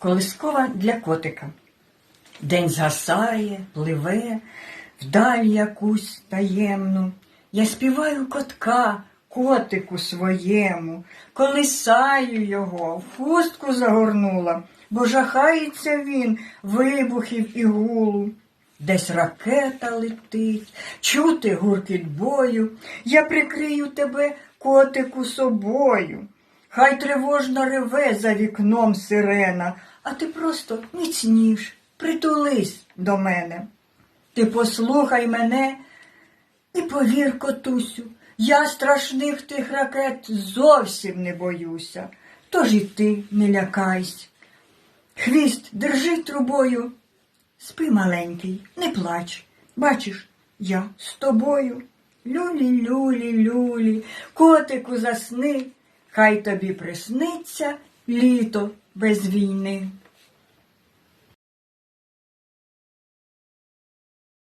Колискова для котика. День згасає, пливе, вдаль якусь таємну. Я співаю котка, котику своєму, колисаю його, в хустку загорнула, бо жахається він вибухів і гулу. Десь ракета летить, чути гуркіт бою. Я прикрию тебе, котику, собою. Хай тривожно реве за вікном сирена, а ти просто міцніш, притулись до мене. Ти послухай мене і повір, котусю, я страшних тих ракет зовсім не боюся. Тож і ти не лякайся. Хвіст держи трубою. Спи, маленький, не плач. Бачиш, я з тобою. Люлі, люлі, люлі, котику засни, хай тобі присниться літо без війни.